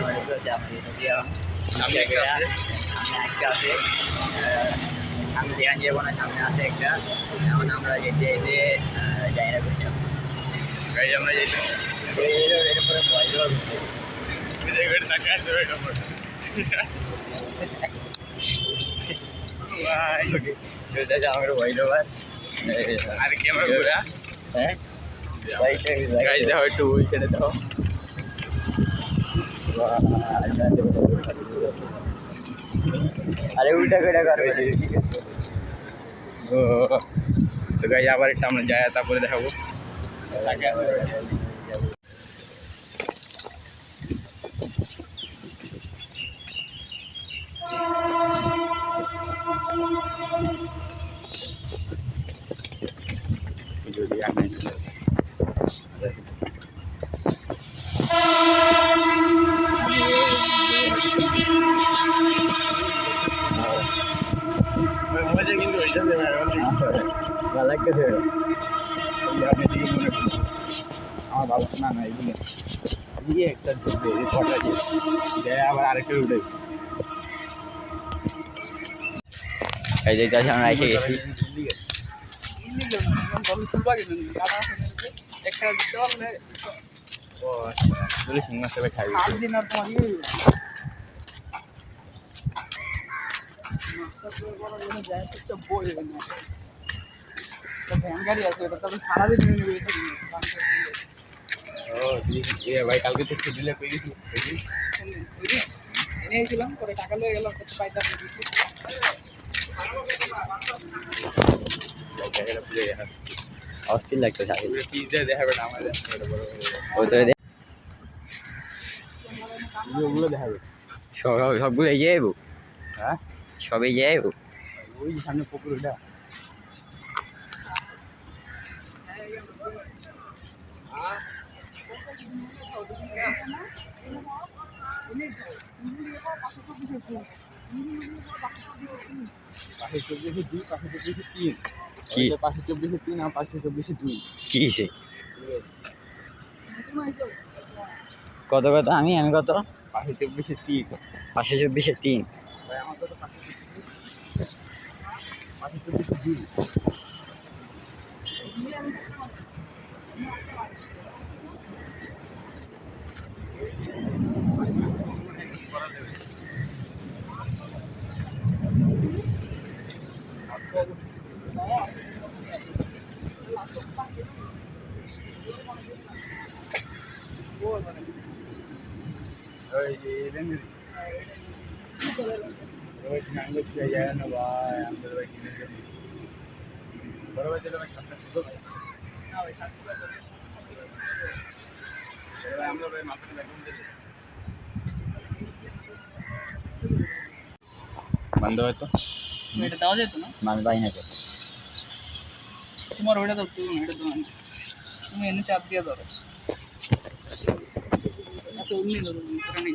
আমার হচ্ছে আমি নদীয়া সামনে একটা আছে। সামনে একটা আছে আহ, সামনে দেখান যাব না সামনে আছে একটা এখন আমরা যেতে যেতে আহ, যাই না কোথাও গাড়ি আমরা যাইতে এরপরে ভয় দেওয়া বিদায় করে টাকা আসবে এটা পরে। ভাই, চলতে আছে আমার ভয় দেওয়ার আর ক্যামেরা ঘুরা হ্যাঁ গাড়ি দাও একটু ওই ছেড়ে দাও আরে উল্টা করে করবে ও তো গাড়ি আবার একটু আমরা যাই তারপরে দেখাবো। টাকা যদি আমি মজা কিন্তু ওইটা দেবে ভালো লাগতেছে আমার বাবা না না এগুলো দিয়ে একটা ঢুকবে কটা দিয়ে দেয় আবার আরেকটা উঠে এই যে গাছ আমরা এসে গেছি ও আচ্ছা বলে সিংহ সবাই খাই কালকে তো শিডিউলে পেয়ে গেছি এনেছিলাম পরে টাকা লয়ে গেল পাইতাম অস্থির লাগতেছে আসলে পিজ্জা দেখাবে না আমাদের বড় ওই তো এদের ওগুলো দেখাবে সব সবগুলো এই যাইব হ্যাঁ? সব যাইব ওই সামনে পুকুর ওটা পাশে চব্বিশে দুই পাশে চব্বিশে তিন। কি? ওইটা পাশে চব্বিশে তিন আর পাশে চব্বিশে দুই। কি সে কত কত আমি আমি কত? পাশে চব্বিশে তিন। পাশে চব্বিশে তিন। ভাই আমার কত পাশে চব্বিশে পাশে চব্বিশে দুই ওই যে রেঞ্জ ওই নাঙ্গল ছিল যায় না ভাই আমাদের ভাই কিনে দেবে বড় ভাই চলে ভাই সাতটা ছিল ভাই। ভাই আমরা ভাই ব্যাকগ্রাউন্ড দিলে। বন্ধ হয়তো এটা দেওয়া যেত না? আমি পাই না তো। তোমার ওইটা তো চলুন এটা তো তুমি এনে চাপ দিয়ে ধরো। আচ্ছা অমনি ধরো নেই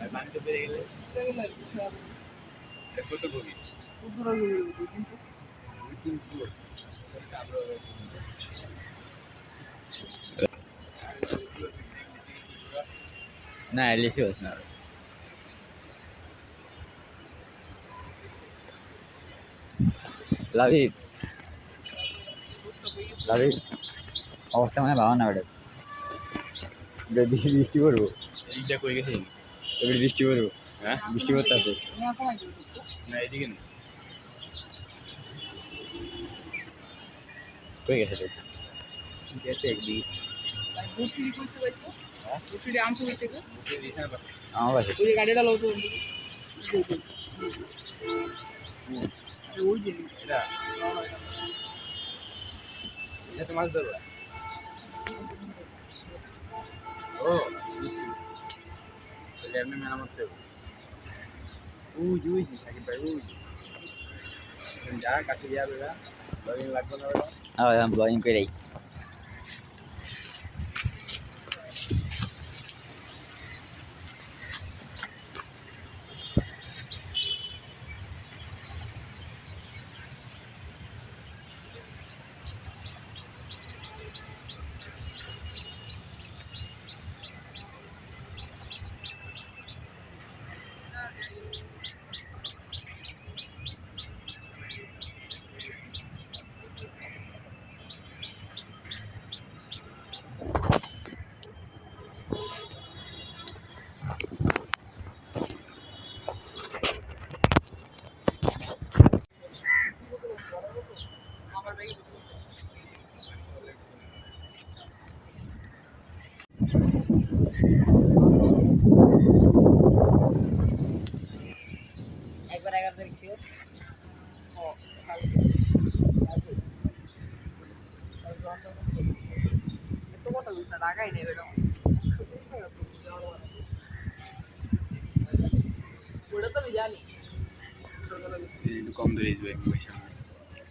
ভাই পানিতে বেড়ে গেলে এটা কত গভীর কিন্তু দুই তিন ফুট তারপরে না লিচু আছে না লাভিব লাভিব অবস্থা মানে ভালো না ওটা এবার বৃষ্টি বৃষ্টি করব এইটা কই গেছে এবার বৃষ্টি করব হ্যাঁ? বৃষ্টি করতে আছে না এদিকে না। কই গেছে তো গেছে একদিকে। বুট চুরি করছে পাইছো বসিটি আনছো কই থেকে আমার বাসে। ওই যে গাড়িটা লো তো ওই যে এটা? এটা তো মাছ ধরবা। ও বুঝছি তাহলে এমনি মেরামত দেবো উই উই সাকিব ভাই উই যা কাছে যাবে না লগিং লাগবে না ওটা হ্যাঁ আমি ব্লগিং করেই আমার ব্যাগে একবার এগারো তারিখ ছিল ও কালকে কালকে এত কথা বলতে রাগাই নেই এরকম ওটা তো আমি জানি একটু কম ধরে আসবে পয়সা হ্যাঁ? আলাদা একটা জিনিস ভাই ছুটিটা বড় ভাই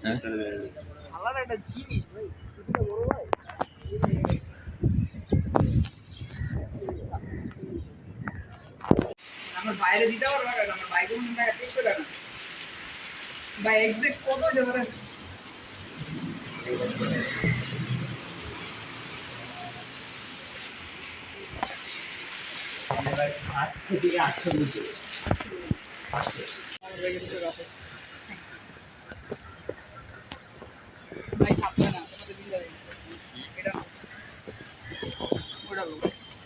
আমার বাইরে দিতে পারব না আমার বাইকে মনে হয় ঠিক করে না। ভাই এক্সাক্ট কত পারে? আটশো থেকে আটশো নিচে আমার ব্যাগে দিতে রাখো ভাই থাকবে না তোমাদের দিন যাবে এটা না ওটা লোক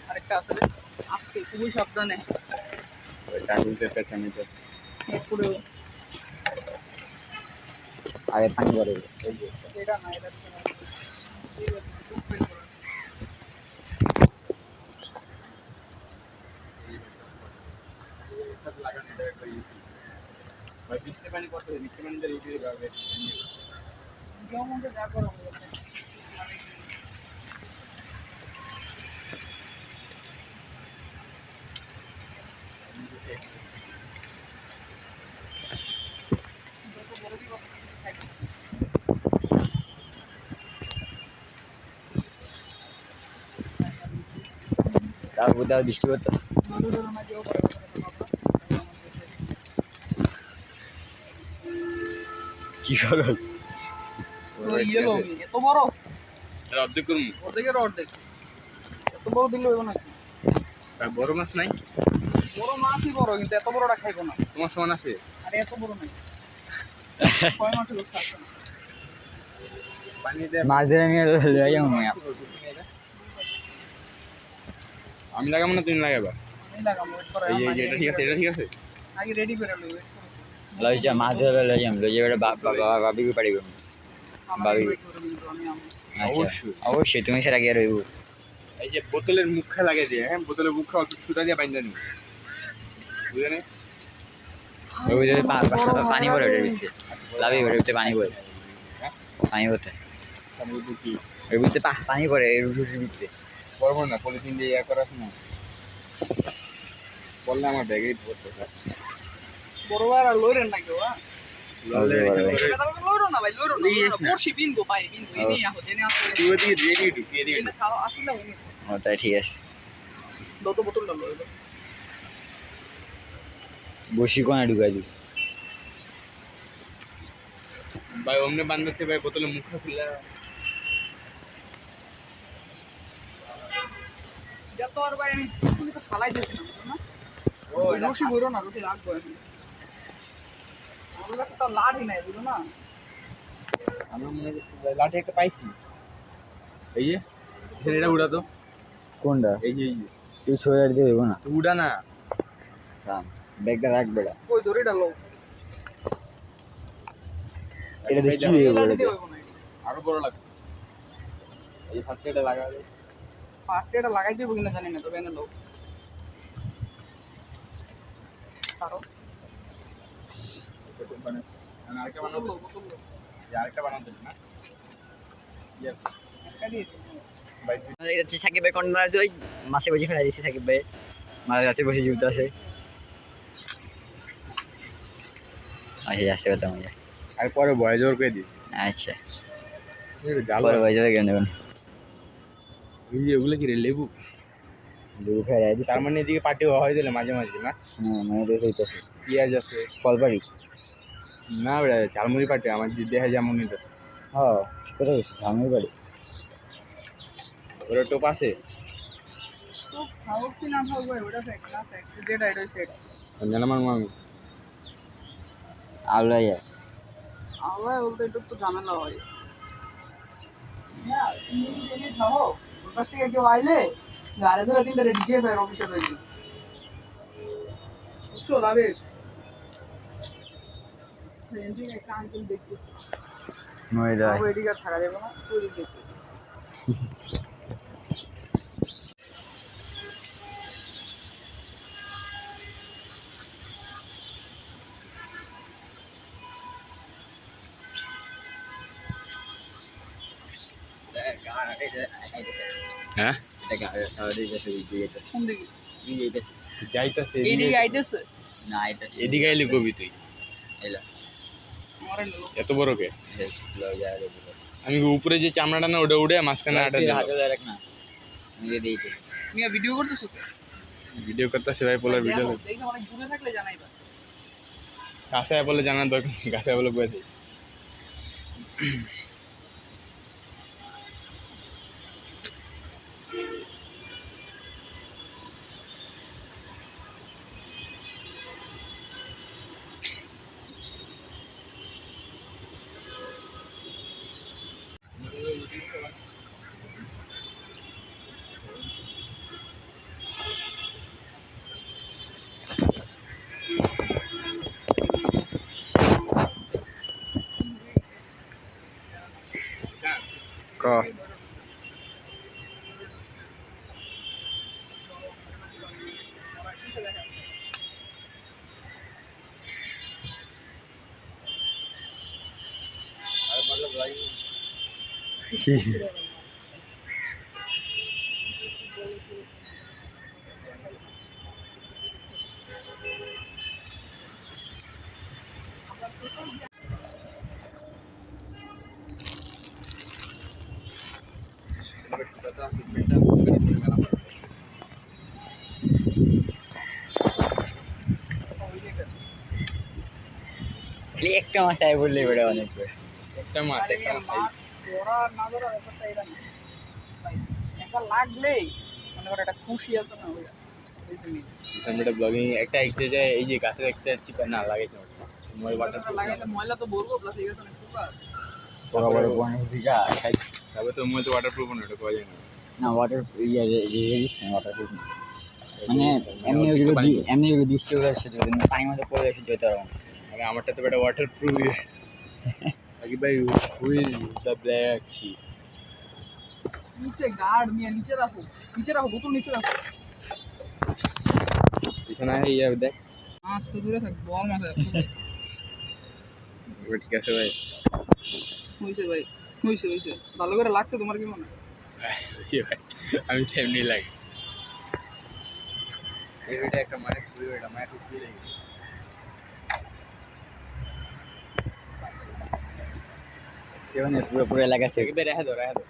আরেকটা খুবই সাবধানে পানি পরে এটা না এটা ভাই বৃষ্টি পানি কত বৃষ্টি পানি দিয়ে তার বৃষ্টি করতো কি করো? ইয়েলো এত বড়? অর্ধেক করুন। অর্ধেকের অর্ধেক। এত বড় দিল এগো নাকি? বড় মাছ নাই? বড় মাছই বড় কিন্তু এত বড়টা খাইবো না। তোমার সমান আছে? আরে এত বড় নাই। ছয় মাসের লোক থাকবে না পানিতে মাছ ধরে নিয়ে লয়ে যাব মিয়া। আমি লাগাবো না তুমি লাগাবা? এটা ঠিক আছে এটা ঠিক আছে। আগে রেডি করে লই যা মাছ ধরে যাম যাবে বাবা বাবিকে বাবি। আচ্ছা। অবশ্যই। তুমি সেটা গিয়ে রইব এই যে বোতলের মুখা লাগিয়ে দিয়ে হ্যাঁ? বোতলের মুখা অল্প সুতা দিয়ে বাইন্দা নি বুঝলে না? ওই যে পানি পড়ে ওটার ভিতরে। লাভি ওটার ভিতরে পানি পড়ে। পানি বলছি ওর ভিতরে পা- পানি পড়ে এই রুটির ভিতরে। করব না পলিথিন দিয়ে ইয়া করাস না বললে আমার ব্যাগেই পড়তে বড় আর লইরেন না কেউ ওটাই ঠিক আছে। বসি কোনা ঢুকাই ভাই অমনে বান্ধবছে ভাই বোতলে মুখা খুলে যত আর ভাই আমি তুমি তো ফালাই দিয়েছিলাম না? ও রুটি বইরো না রুটি রাখব এখন আমার কাছে তো লাঠি নাই বুঝো না? আমরা মনে করছি লাঠি একটা পাইছি। এই যে ছেলেটা উড়াতো। কোনটা? এই যে এই যে। তুই না? উড়া না। ব্যাগটা দড়িটা এটা দেখি দিয়ে হইবো না আরও বড় লাগবে এই ফার্স্ট এটা লাগাবে ফার্স্টে এটা লাগাই দেবো কিনা জানি না তবে এনে লোক আরও মানে আমি আরেকটা বানাবো বোতল লো, বোতল লো। এই আরেকটা বানাতে না? একটা দিয়ে দিই। বাইক আমাদের হচ্ছে সাকিব ভাই কোন মাছ ওই মাছে বসে ফেলা দিচ্ছে সাকিব ভাই মাছ আছে। বসে জুতো আছে আচ্ছা আর পরে বয় জোর করে দিই আচ্ছা। পরে কেন দেখুন এই যে ওগুলো কি রে লেবু? দিচ্ছে তার মানে এদিকে পার্টি হয় দিলে মাঝে মাঝে না? হ্যাঁ মানে পেঁয়াজ আছে। কলবাড়ি না বেড়া ঝালমুড়ি পার্টি আমার যে দেহা যেমন নিত হ্যাঁ কোথায় গেছে ঝামের বাড়ি? ওরা টোপ আছে? বলতে একটু তো ঝামেলা হয়। না তুমি যদি খাও কাছ থেকে কেউ আইলে গাড়ি ধরে তিনটা রেডি চেয়ে ফের অফিসে বুঝছ হ্যাঁ? কোন দিকে? যাইতাছে এইদিকে আইতেছে। না এদিকে আইলি কবি তুই। এলা। এত বড় কে? আমি উপরে যে চামড়াটা না ওটা উড়ে মাঝখানে আটা দিই মিয়া ভিডিও করতেছো শুনতে ভিডিও করতেছে ভাই পোলার ভিডিও অনেক দূরে থাকলে জানাইবা কাছে বলে জানার দরকার কাছে বলে বলে ক একটা মাছ আয় বললে বেড়ে অনেক করে একটা মাছ একটা মাছ একবার লাগলেই মনে করো একটা খুশি আছে না ওই জন্যই। ব্লগিং একটা এই যে গাছের একটা চিপা না লাগাইছে ময়লা তো প্লাস এই গেছে তবে তো মই তো ওয়াটার প্রুফ না ওটা পাওয়া যায় না। না ওয়াটার ইয়ে রেজিস্ট্যান্ট ওয়াটার প্রুফ মানে এমনি ওগুলো দি- এমনি সেটা কিন্তু পানি মধ্যে পড়ে এসে যেতে পারব না। মানে আমারটা তো এটা ওয়াটার প্রুফ আগে ভাই who is the black sheep নিচে গার্ড নিয়ে নিচে রাখো নিচে রাখো বোতল নিচে রাখো। পিছনে ইয়ে দেখ। মাছ তো দূরে থাক বল মাছ এবার ঠিক আছে ভাই। হয়েছে ভাই হয়েছে হয়েছে ভালো করে লাগছে তোমার কি মনে আমি তো এমনি লাগে। ভিডিও একটা মানে শুরু এটা মানে শুরু হয়ে গেছে পুরো পুরো এলাকা এবার রেখে দাও রেখে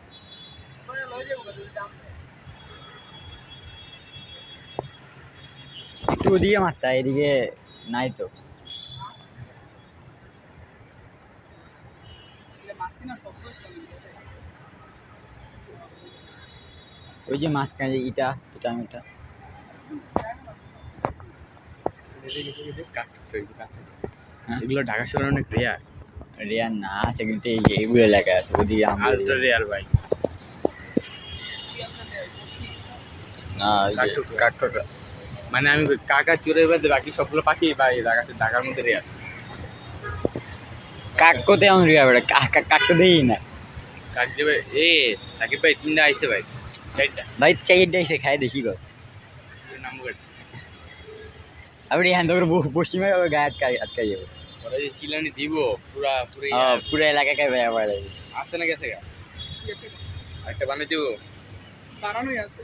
একটু ওদিকে মারতা এদিকে নাই তো। ওই যে মাঝখানে ইটা ইটা মিটা। হ্যাঁ? এগুলো ঢাকা শহরে অনেক রেয়ার রেয়ার না আছে কিন্তু এই এইগুলো এলাকায় আছে ওদিকে আলট্রা রেয়ার ভাই। না। কাঠঠোকরা। মানে আমি কাকা চুরের বাদে বাকি সবগুলো পাখি বা এই ঢাকা ঢাকার মধ্যে রেয়ার কাক কোথায় আমি রেয়ার বেটা কাক কাক দেই না। কাক যে ভাই এ সাকিব ভাই তিনটা আইসে ভাই। চারটা। ভাই চাইটা এসে খাই দেখি গো নাম আপনি হ্যাঁ তোর পশ্চিমে গায়ে আটকাই আটকাই যাব। ওরা যে চিলানি দিব পুরা পুরো পুরো এলাকাকে বেয়া পড়ে আসে না গেছে তো। একটা বানিয়ে দিব? বানানোই আছে।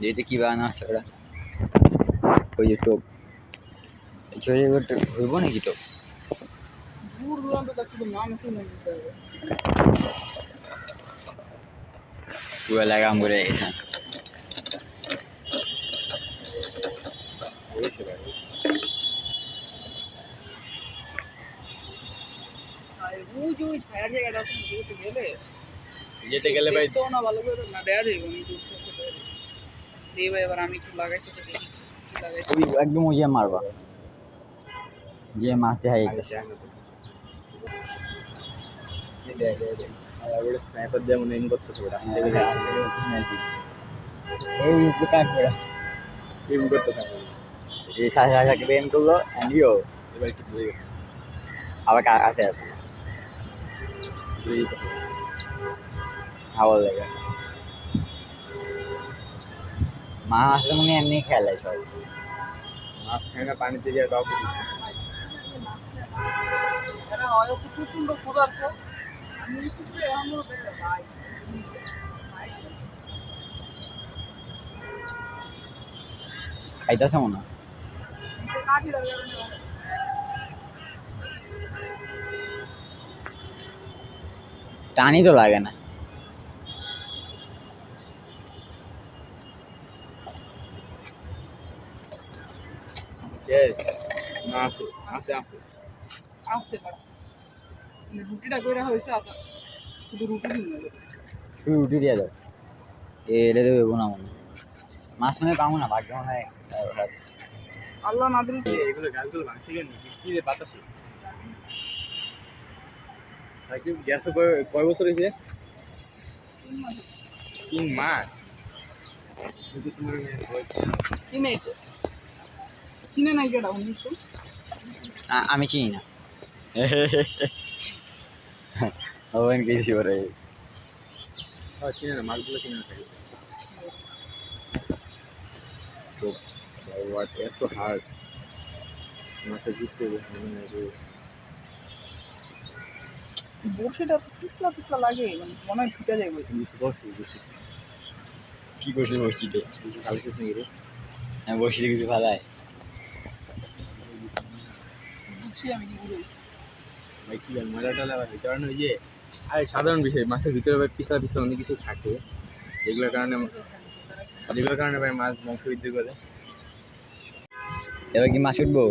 যেহেতু কি বানানো আছে ওরা? ওই যে টোপ। ছোট হইব নাকি টোপ? দূর দূরান্ত নাম পুরো এলাকা আম করে হ্যাঁ হয়েছে ভাই আর ওই যে ওই ছায়ার জায়গাটা আছে না, গেলে যেতে গেলে ভাই দেখতেও না ভালো করে না দেয়া যাবে আমি দূর থেকে দেয়া ভাই এবার আমি একটু লাগাইছি তো দেখি ওই একদম ওই যে মারবা। যে মারতে হয় এটা স্নাইপার এম কাট করে? এম এই সাথে সাথে বেম করল অ্যান্ডিও এবার একটু গেছে আবার কা- কাছে আছে হবে হাওয়া লাগে। মা আসলে মনে হয় এমনি খেলে সব মাছ খায় না পানিতে হয় হচ্ছে প্রচণ্ড ক্ষুধার্ত। খাইতেছে মনে হয় কাঠি লাগাবে না টানি তো লাগে না শেষ না আছে আছে আছে আসছে তারা মানে শুধু রুটি দিন না শুধু রুটি দিয়ে দাও তো দেবো না মনে মাছ মনে পাবো না ভাগ্য মনে হয়। আল্লাহ না দিলে এগুলো গাছগুলো ভাঙছে বৃষ্টিতে বাতাসে। সাকিব গ্যাসে কয় কয় বছর হয়েছে তিন মাস আমি চিনি না ওভেন কিছু করে হ্যাঁ চিনে না মাছগুলো চিনে না তো এত হার্ড মাছের বুঝতে বড়শিটা পিছলা পিছলা লাগে মানে মনে হয় যায় বলছে কিছু কি নাকি রে। হ্যাঁ কিছু ভালাই বুঝছি আমি কি ভাই কি আর মজা পারে না ওই যে আরে সাধারণ বিষয় মাছের ভিতরে ভাই পিছলা পিছলা অনেক কিছু থাকে। যেগুলোর কারণে যেগুলোর কারণে ভাই মাছ বংশ বৃদ্ধি করে। এবার কি মাছ উঠবো?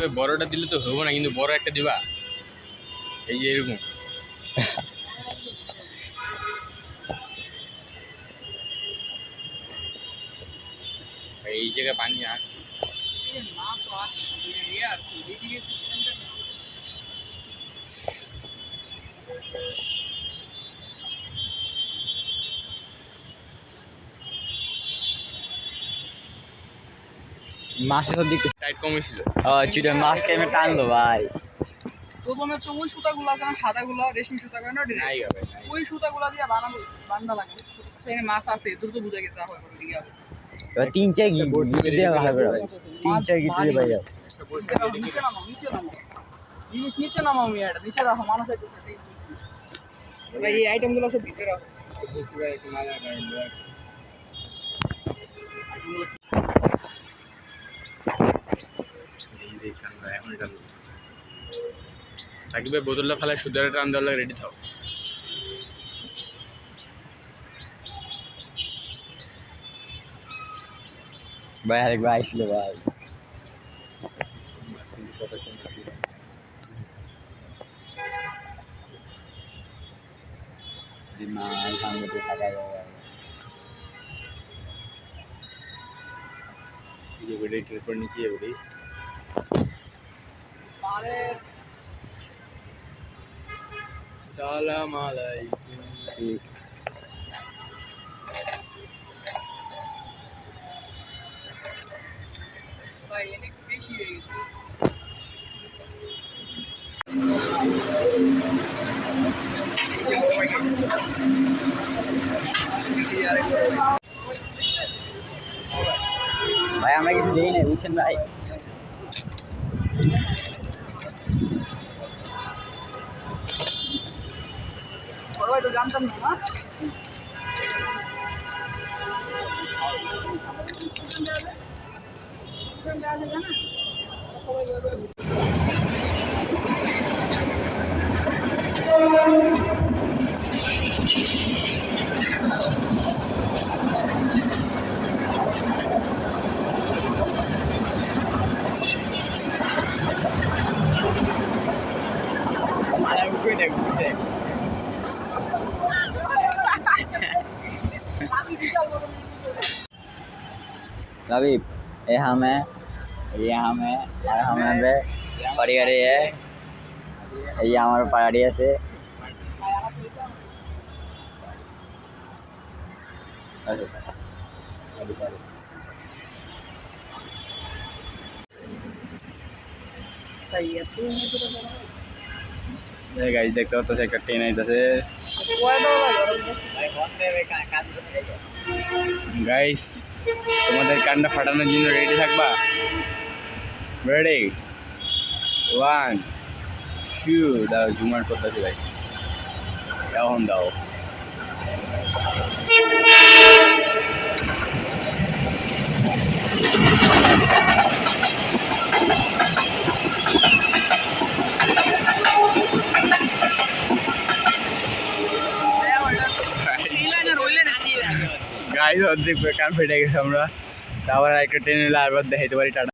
ভাই বড়টা দিলে তো হব না, কিন্তু বড় একটা দিবা। এই যে এরকম। এই জায়গায় পানি আছে মাছের সব দিকে টাইট কমে ছিল। ও চিটা মাছ কেমন টানলো ভাই? প্রথমে হচ্ছে ওই সুতাগুলো আছে না সাদাগুলো রেশমি সুতা করে না ওটা? নাই হবে ওই সুতাগুলো দিয়ে বানাবো বান্দা লাগে। সেখানে মাছ আছে দ্রুত বুঝে গেছে করে দিকে এবার তিন চার গি দিয়ে ভালো করে হবে। তিন চার গিট দিয়ে ভাই নিচে নামো নিচে নামো। জিনিস নিচে নামো আমি এটা নিচে রাখো মানুষ আইতেছে ভাই এই আইটেমগুলো সব ভিতরে রাখো পুরো একটু মাজা গায়ে দেওয়া। এই যে ঠান্ডা, এখন ঠান্ডা। সাকিবের বোতলটা ফেলায় সুদের টান দেওয়ার রেডি থাও। ভাই আরেকবার আইছিল ভাই। বেডে তাহলে সালাম আলাইকুম। ভাই অনেক বেশি ভাই আমরা কিছু দিই না বুঝছেন ভাই? ভাই তো জানতাম না হ্যাঁ? अभी यहाँ में यहाँ में हमें भी पड़ी रही है। यहाँ हमारे पहाड़िया से। गाइस देखते हो तो से कट्टी नहीं तो तसे गाइस তোমাদের কান্ডা ফাটানোর জন্য রেডি থাকবা? রেডি ওয়ান শু দাও জুমার করতেছি ভাই। এখন দাও। গাইজ অর্ধেক কান ফেটে গেছে আমরা। তারপর একটা ট্রেন এলে আবার দেখাইতে পারি টাটা।